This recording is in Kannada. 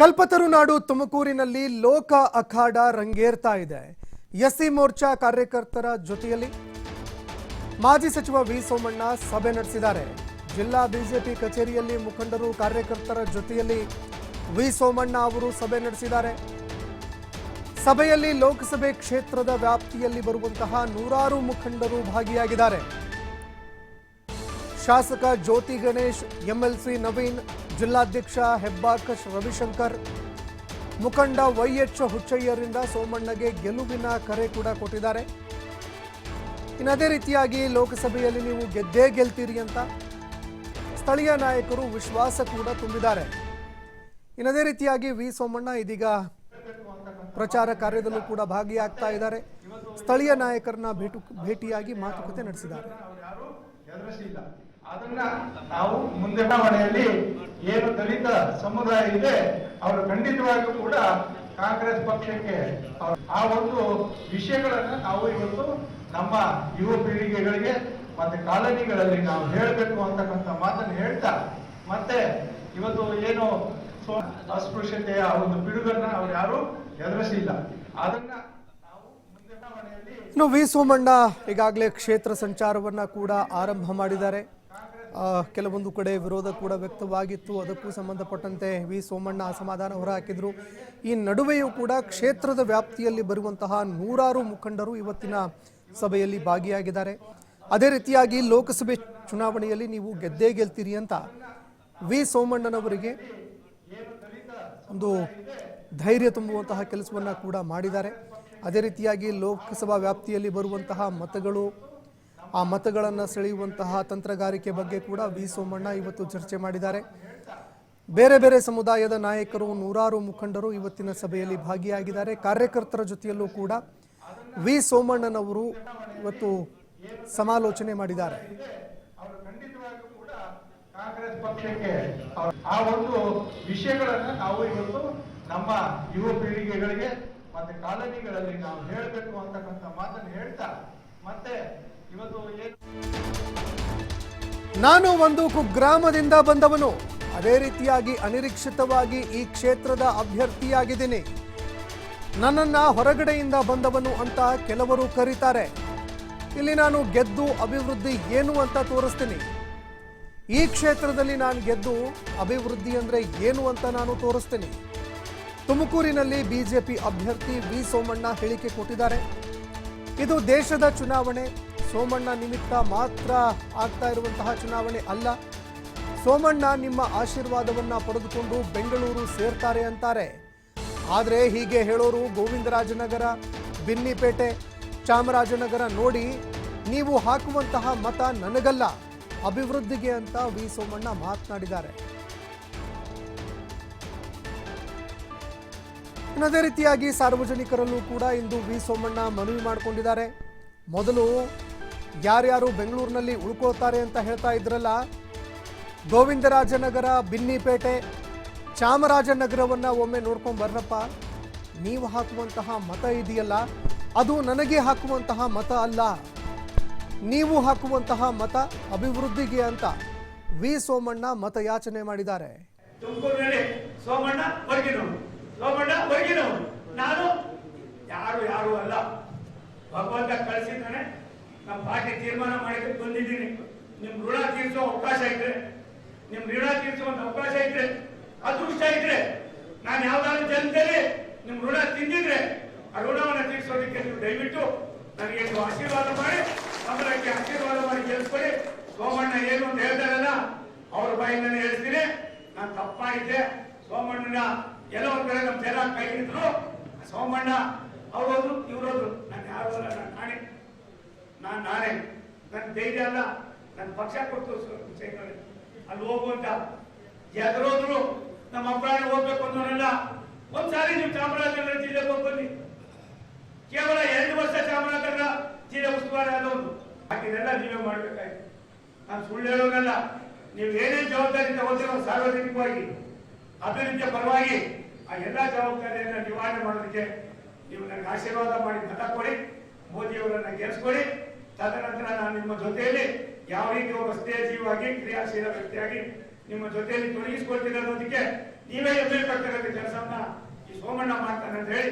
ಕಲ್ಪತರುನಾಡು ತುಮಕೂರಿನಲ್ಲಿ ಲೋಕ ಅಖಾಡ ರಂಗೇರ್ತಾ ಇದೆ. ಎಸ್ಸಿ ಮೋರ್ಚಾ ಕಾರ್ಯಕರ್ತರ ಜೊತೆಯಲ್ಲಿ ಮಾಜಿ ಸಚಿವ ವಿ ಸೋಮಣ್ಣ ಸಭೆ ನಡೆಸಿದ್ದಾರೆ. ಜಿಲ್ಲಾ ಬಿಜೆಪಿ ಕಚೇರಿಯಲ್ಲಿ ಮುಖಂಡರು ಕಾರ್ಯಕರ್ತರ ಜೊತೆಯಲ್ಲಿ ವಿ ಸೋಮಣ್ಣ ಅವರು ಸಭೆ ನಡೆಸಿದ್ದಾರೆ. ಸಭೆಯಲ್ಲಿ ಲೋಕಸಭೆ ಕ್ಷೇತ್ರದ ವ್ಯಾಪ್ತಿಯಲ್ಲಿ ಬರುವಂತಹ ನೂರಾರು ಮುಖಂಡರು ಭಾಗಿಯಾಗಿದ್ದಾರೆ. ಶಾಸಕ ಜ್ಯೋತಿ ಗಣೇಶ್, ಎಂಎಲ್ಸಿ ನವೀನ್ ಜಿಲ್ಲಾಧ್ಯಕ್ಷ ಹೆಬ್ಬಾಕಶ್ ರವಿಶಂಕರ್. ಮುಖಂಡ ವೈಎಚ್ ಹುಚ್ಚಯ್ಯರಿಂದ ಸೋಮಣ್ಣಗೆ ಗೆಲುವಿನ ಕರೆ ಕೂಡ ಕೊಟ್ಟಿದ್ದಾರೆ. ಇನ್ನು ಅದೇ ರೀತಿಯಾಗಿ ಲೋಕಸಭೆಯಲ್ಲಿ ನೀವು ಗೆದ್ದೇ ಗೆಲ್ತೀರಿ ಅಂತ ಸ್ಥಳೀಯ ನಾಯಕರು ವಿಶ್ವಾಸ ಕೂಡ ತುಂಬಿದ್ದಾರೆ. ಇನ್ನು ಅದೇ ರೀತಿಯಾಗಿ ವಿ ಸೋಮಣ್ಣ ಇದೀಗ ಪ್ರಚಾರ ಕಾರ್ಯದಲ್ಲೂ ಕೂಡ ಭಾಗಿಯಾಗ್ತಾ ಇದ್ದಾರೆ. ಸ್ಥಳೀಯ ನಾಯಕರನ್ನ ಭೇಟು ಭೇಟಿಯಾಗಿ ಮಾತುಕತೆ ನಡೆಸಿದ್ದಾರೆ. ಅದನ್ನ ನಾವು ಮುಂದೆ ಚುನಾವಣೆಯಲ್ಲಿ ಏನು ದಲಿತ ಸಮುದಾಯ ಇದೆ, ಅವರು ಖಂಡಿತವಾಗಿಯೂ ಕೂಡ ಕಾಂಗ್ರೆಸ್ ಪಕ್ಷಕ್ಕೆ ಆ ಒಂದು ವಿಷಯಗಳನ್ನ ನಾವು ಇವತ್ತು ನಮ್ಮ ಯುವ ಪೀಳಿಗೆಗಳಿಗೆ ಮತ್ತೆ ಕಾಲೋನಿಗಳಲ್ಲಿ ನಾವು ಹೇಳಬೇಕು ಅಂತಕ್ಕಂಥ ಮಾತನ್ನು ಹೇಳ್ತಾ, ಮತ್ತೆ ಇವತ್ತು ಏನು ಅಸ್ಪೃಶ್ಯತೆಯ ಒಂದು ಪಿಡುಗನ್ನ ಅವ್ರು ಯಾರು ಎದುರಿಸಿಲ್ಲ. ಅದನ್ನ ಇನ್ನು ವಿ ಸೋಮಣ್ಣ ಈಗಾಗಲೇ ಕ್ಷೇತ್ರ ಸಂಚಾರವನ್ನು ಕೂಡ ಆರಂಭ ಮಾಡಿದ್ದಾರೆ. ಕೆಲವೊಂದು ಕಡೆ ವಿರೋಧ ಕೂಡ ವ್ಯಕ್ತವಾಗಿತ್ತು. ಅದಕ್ಕೂ ಸಂಬಂಧಪಟ್ಟಂತೆ ವಿ. ಸೋಮಣ್ಣ ಅಸಮಾಧಾನ ಹೊರಹಾಕಿದ್ರು. ಈ ನಡುವೆಯೂ ಕೂಡ ಕ್ಷೇತ್ರದ ವ್ಯಾಪ್ತಿಯಲ್ಲಿ ಬರುವಂತಹ ನೂರಾರು ಮುಖಂಡರು ಇವತ್ತಿನ ಸಭೆಯಲ್ಲಿ ಭಾಗಿಯಾಗಿದ್ದಾರೆ. ಅದೇ ರೀತಿಯಾಗಿ ಲೋಕಸಭೆ ಚುನಾವಣೆಯಲ್ಲಿ ನೀವು ಗೆದ್ದೇ ಗೆಲ್ತೀರಿ ಅಂತ ವಿ. ಸೋಮಣ್ಣನವರಿಗೆ ಒಂದು ಧೈರ್ಯ ತುಂಬುವಂತಹ ಕೆಲಸವನ್ನು ಕೂಡ ಮಾಡಿದ್ದಾರೆ. ಅದೇ ರೀತಿಯಾಗಿ ಲೋಕಸಭಾ ವ್ಯಾಪ್ತಿಯಲ್ಲಿ ಬರುವಂತಹ ಮತಗಳು ಆ ಮತಗಳನ್ನು ಸೆಳೆಯುವಂತಹ ತಂತ್ರಗಾರಿಕೆ ಬಗ್ಗೆ ಕೂಡ ವಿ ಸೋಮಣ್ಣ ಇವತ್ತು ಚರ್ಚೆ ಮಾಡಿದ್ದಾರೆ. ಬೇರೆ ಬೇರೆ ಸಮುದಾಯದ ನಾಯಕರು, ನೂರಾರು ಮುಖಂಡರು ಇವತ್ತಿನ ಸಭೆಯಲ್ಲಿ ಭಾಗಿಯಾಗಿದ್ದಾರೆ. ಕಾರ್ಯಕರ್ತರ ಜೊತೆಯಲ್ಲೂ ಕೂಡ ವಿ ಸೋಮಣ್ಣನವರು ಇವತ್ತು ಸಮಾಲೋಚನೆ ಮಾಡಿದ್ದಾರೆ. ಕಾಂಗ್ರೆಸ್ ಪಕ್ಷಕ್ಕೆ ಆ ಒಂದು ವಿಷಯಗಳನ್ನ ನಾವು ಇವತ್ತು ನಮ್ಮ ಯುವ ಪೀಳಿಗೆಗಳಿಗೆ ಮತ್ತೆ ಕಾಲೋನಿಗಳಲ್ಲಿ ನಾವು ಹೇಳಬೇಕು ಅಂತಕ್ಕಂಥ ಮಾತನ್ನು ಹೇಳ್ತಾ ಮತ್ತೆ ನಾನು ಒಂದು ಕುಗ್ರಾಮದಿಂದ ಬಂದವನು. ಅದೇ ರೀತಿಯಾಗಿ ಅನಿರೀಕ್ಷಿತವಾಗಿ ಈ ಕ್ಷೇತ್ರದ ಅಭ್ಯರ್ಥಿಯಾಗಿದ್ದೀನಿ. ನನ್ನನ್ನ ಹೊರಗಡೆಯಿಂದ ಬಂದವನು ಅಂತ ಕೆಲವರು ಕರೀತಾರೆ. ಇಲ್ಲಿ ನಾನು ಗೆದ್ದು ಅಭಿವೃದ್ಧಿ ಏನು ಅಂತ ತೋರಿಸ್ತೀನಿ. ಈ ಕ್ಷೇತ್ರದಲ್ಲಿ ನಾನು ಗೆದ್ದು ಅಭಿವೃದ್ಧಿ ಅಂದರೆ ಏನು ಅಂತ ನಾನು ತೋರಿಸ್ತೀನಿ. ತುಮಕೂರಿನಲ್ಲಿ ಬಿಜೆಪಿ ಅಭ್ಯರ್ಥಿ ವಿ ಸೋಮಣ್ಣ ಹೇಳಿಕೆ ಕೊಟ್ಟಿದ್ದಾರೆ. ಇದು ದೇಶದ ಚುನಾವಣೆ ಸೋಮಣ್ಣ ನಿಮಿತ್ತ ಮಾತ್ರ ಆಗ್ತಾ ಇರುವಂತಹ ಚುನಾವಣೆ ಅಲ್ಲ. ಸೋಮಣ್ಣ ನಿಮ್ಮ ಆಶೀರ್ವಾದವನ್ನ ಪಡೆದುಕೊಂಡು ಬೆಂಗಳೂರು ಸೇರ್ತಾರೆ ಅಂತಾರೆ. ಆದರೆ ಹೀಗೆ ಹೇಳೋರು ಗೋವಿಂದರಾಜನಗರ, ಬಿನ್ನಿಪೇಟೆ, ಚಾಮರಾಜನಗರ ನೋಡಿ ನೀವು ಹಾಕುವಂತಹ ಮತ ನನಗಲ್ಲ, ಅಭಿವೃದ್ಧಿಗೆ ಅಂತ ವಿ ಸೋಮಣ್ಣ ಮಾತನಾಡಿದ್ದಾರೆ. ಅದೇ ರೀತಿಯಾಗಿ ಸಾರ್ವಜನಿಕರಲ್ಲೂ ಕೂಡ ಇಂದು ವಿ ಸೋಮಣ್ಣ ಮನವಿ ಮಾಡಿಕೊಂಡಿದ್ದಾರೆ. ಮೊದಲು ಯಾರ್ಯಾರು ಬೆಂಗಳೂರಿನಲ್ಲಿ ಉಳ್ಕೊಳ್ತಾರೆ ಅಂತ ಹೇಳ್ತಾ ಇದ್ರಲ್ಲ, ಗೋವಿಂದರಾಜನಗರ, ಬಿನ್ನಿಪೇಟೆ, ಚಾಮರಾಜನಗರವನ್ನ ಒಮ್ಮೆ ನೋಡ್ಕೊಂಡು ಬರ್ರಪ್ಪ. ನೀವು ಹಾಕುವಂತಹ ಮತ ಇದೆಯಲ್ಲ, ಅದು ನನಗೆ ಹಾಕುವಂತಹ ಮತ ಅಲ್ಲ. ನೀವು ಹಾಕುವಂತಹ ಮತ ಅಭಿವೃದ್ಧಿಗೆ ಅಂತ ವಿ ಸೋಮಣ್ಣ ಮತ ಯಾಚನೆ ಮಾಡಿದ್ದಾರೆ ಭಗವಂತ ಕಳಿಸಿದ್ದಾನೆ. ನಮ್ಮ ಪಾರ್ಟಿ ತೀರ್ಮಾನ ಮಾಡಿದ್ರೆ ಬಂದಿದ್ದೀನಿ. ನಿಮ್ ಋಣ ತೀರಿಸೋ ಅವಕಾಶ ಇದ್ರೆ, ನಿಮ್ ಋಣ ಒಂದು ಅವಕಾಶ ಇದ್ರೆ, ಅದೃಷ್ಟ ಇದ್ರೆ, ನಾನು ಯಾವ್ದಾದ್ರು ಜನತೆಯಲ್ಲಿ ನಿಮ್ ಋಣ ತಿಂದಿದ್ರೆ, ಆ ಋಣವನ್ನು ತೀರಿಸೋದಕ್ಕೆ ನೀವು ದಯವಿಟ್ಟು ನನಗೆ ಆಶೀರ್ವಾದ ಮಾಡಿ ಕಮಲಕ್ಕೆ ಆಶೀರ್ವಾದ ಮಾಡಿ ಗೆಲ್ಸ್ಕೊಡಿ ಸೋಮಣ್ಣ ಏನು ಅಂತ ಹೇಳ್ತಾರಲ್ಲ, ಅವ್ರ ಬಾಯಿಂದಾನೆ ಹೇಳ್ತೀನಿ. ನಾನು ತಪ್ಪಾಗಿದ್ದೆ ಸೋಮಣ್ಣನ ಎಲ್ಲೋ ಒಂದ್ ಕಡೆ ನಮ್ಮ ಜನ ಕೈ ಹಿಡಿದ್ರು. ಸೋಮಣ್ಣ ಅವ್ರೋದ್ರು ಇವ್ರೋದ್ರು ನಾನು ಯಾರು ನಾನು ನಾನೇ ನಾನು ನಾನೇ ನನ್ನ ಧೈರ್ಯ ಅಲ್ಲ. ನನ್ನ ಪಕ್ಷ ಕೊಟ್ಟು ಅಲ್ಲಿ ಹೋಗುವಂತ ಎದುರೋದ್ರು ನಮ್ಮ ಅಭಿಪ್ರಾಯ ಹೋಗ್ಬೇಕು ಅನ್ನೋರಲ್ಲ ಒಂದ್ಸಾರಿ ನೀವು ಚಾಮರಾಜನಗರ ಜಿಲ್ಲೆಗೆ ಹೋಗ್ಬನ್ನಿ. ಕೇವಲ ಎರಡು ವರ್ಷ ಚಾಮರಾಜನಗರ ಜಿಲ್ಲೆ ಉಸ್ತುವಾರಿ ಆದವರು ಹಾಕಿದೆಲ್ಲ ನೀವೇ ಮಾಡ್ಬೇಕಾಯ್ತು. ನಾನು ಸುಳ್ಳು ಹೇಳೋದಲ್ಲ ನೀವು ಏನೇ ಜವಾಬ್ದಾರಿ ತಗೋತಿರೋ ಸಾರ್ವಜನಿಕವಾಗಿ, ಅಭಿವೃದ್ಧಿಯ ಪರವಾಗಿ ಆ ಎಲ್ಲ ಜವಾಬ್ದಾರಿಯನ್ನು ನಿವಾರಣೆ ಮಾಡೋದಕ್ಕೆ ನೀವು ನನಗೆ ಆಶೀರ್ವಾದ ಮಾಡಿ ಮತ ಕೊಡಿ. ಮೋದಿಯವರನ್ನ ಗೆಲ್ಲಿಸ್ಕೊಡಿ ತದನಂತರ ನಾನು ನಿಮ್ಮ ಜೊತೆಯಲ್ಲಿ ಯಾವ ರೀತಿ ಒಬ್ಬ ಸ್ನೇಹಜೀವಾಗಿ ಕ್ರಿಯಾಶೀಲ ವ್ಯಕ್ತಿಯಾಗಿ ನಿಮ್ಮ ಜೊತೆಯಲ್ಲಿ ತೊಡಗಿಸಿಕೊಳ್ತೀರ ಅನ್ನೋದಕ್ಕೆ ನೀವೇ ಎದುರು ಕರ್ತಕ್ಕಂಥ ಕೆಲಸ ಕೆಲಸವನ್ನ ಈ ಸೋಮಣ್ಣ ಮಾಡ್ತಾನೆ ಅಂತ ಹೇಳಿ